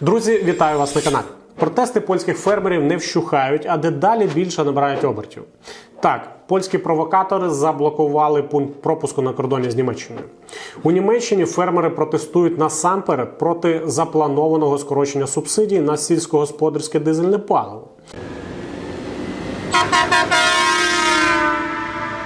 Друзі, вітаю вас на каналі. Протести польських фермерів не вщухають, а дедалі більше набирають обертів. Так, польські провокатори заблокували пункт пропуску на кордоні з Німеччиною. У Німеччині фермери протестують насамперед проти запланованого скорочення субсидій на сільськогосподарське дизельне паливо.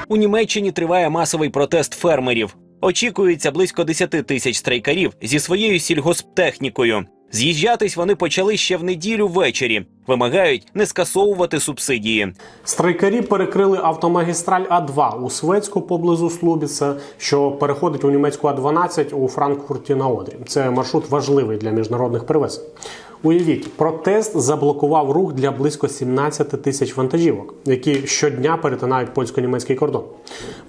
У Німеччині триває масовий протест фермерів. Очікується близько 10 тисяч страйкарів зі своєю сільгосптехнікою. З'їжджатись вони почали ще в неділю ввечері. Вимагають не скасовувати субсидії. Страйкарі перекрили автомагістраль А2 у Свецьку поблизу Слубіца, що переходить у німецьку А12 у Франкфурті на Одрі. Це маршрут важливий для міжнародних перевезень. Уявіть, протест заблокував рух для близько 17 тисяч вантажівок, які щодня перетинають польсько-німецький кордон.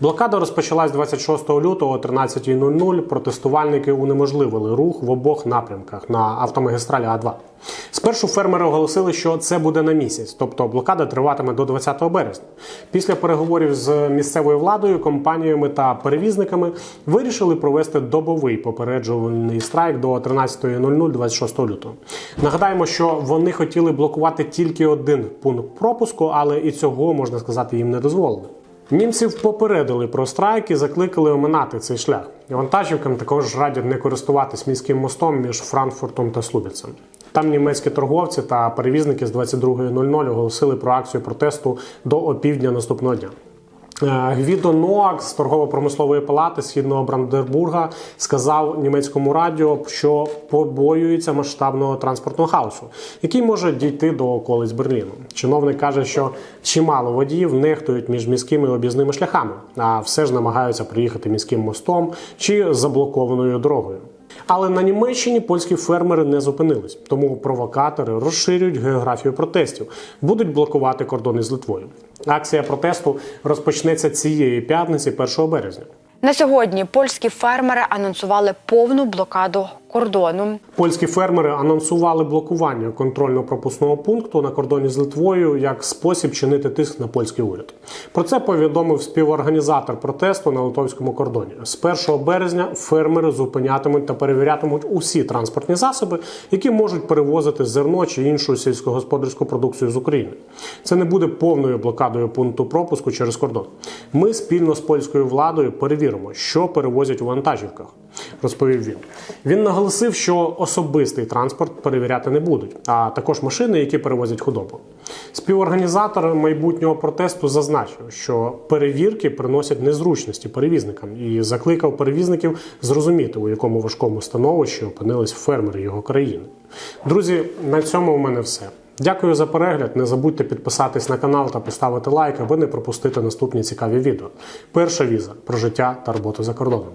Блокада розпочалась 26 лютого о 13.00. Протестувальники унеможливили рух в обох напрямках на автомагістралі А2. Спершу фермери оголосили, що це буде на місяць, тобто блокада триватиме до 20 березня. Після переговорів з місцевою владою, компаніями та перевізниками вирішили провести добовий попереджувальний страйк до 13.00 26 лютого. Нагадаємо, що вони хотіли блокувати тільки один пункт пропуску, але і цього можна сказати їм не дозволили. Німців попередили про страйк і закликали оминати цей шлях. Вантажівкам також радять не користуватись міським мостом між Франкфуртом та Слубіцем. Там німецькі торговці та перевізники з 22.00 оголосили про акцію протесту до опівдня наступного дня. Е, Гвідо Ноак з торгово-промислової палати східного Брандербурга сказав німецькому радіо, що побоюється масштабного транспортного хаосу, який може дійти до околиць Берліну. Чиновник каже, що чимало водіїв нехтують між міськими об'їзними шляхами, а все ж намагаються приїхати міським мостом чи заблокованою дорогою. Але на Німеччині польські фермери не зупинились, тому провокатори розширюють географію протестів, будуть блокувати кордони з Литвою. Акція протесту розпочнеться цієї п'ятниці, 1 березня. На сьогодні польські фермери анонсували повну блокаду кордону. Польські фермери анонсували блокування контрольно-пропускного пункту на кордоні з Литвою як спосіб чинити тиск на польський уряд. Про це повідомив співорганізатор протесту на литовському кордоні. З 1 березня фермери зупинятимуть та перевірятимуть усі транспортні засоби, які можуть перевозити зерно чи іншу сільськогосподарську продукцію з України. Це не буде повною блокадою пункту пропуску через кордон. Ми спільно з польською владою перевіримо, що перевозять у вантажівках. Розповів він. Він наголосив, що особистий транспорт перевіряти не будуть, а також машини, які перевозять худобу. Співорганізатор майбутнього протесту зазначив, що перевірки приносять незручності перевізникам і закликав перевізників зрозуміти, у якому важкому становищі опинились фермери його країни. Друзі, на цьому у мене все. Дякую за перегляд. Не забудьте підписатись на канал та поставити лайк, аби не пропустити наступні цікаві відео. Перша віза про життя та роботу за кордоном.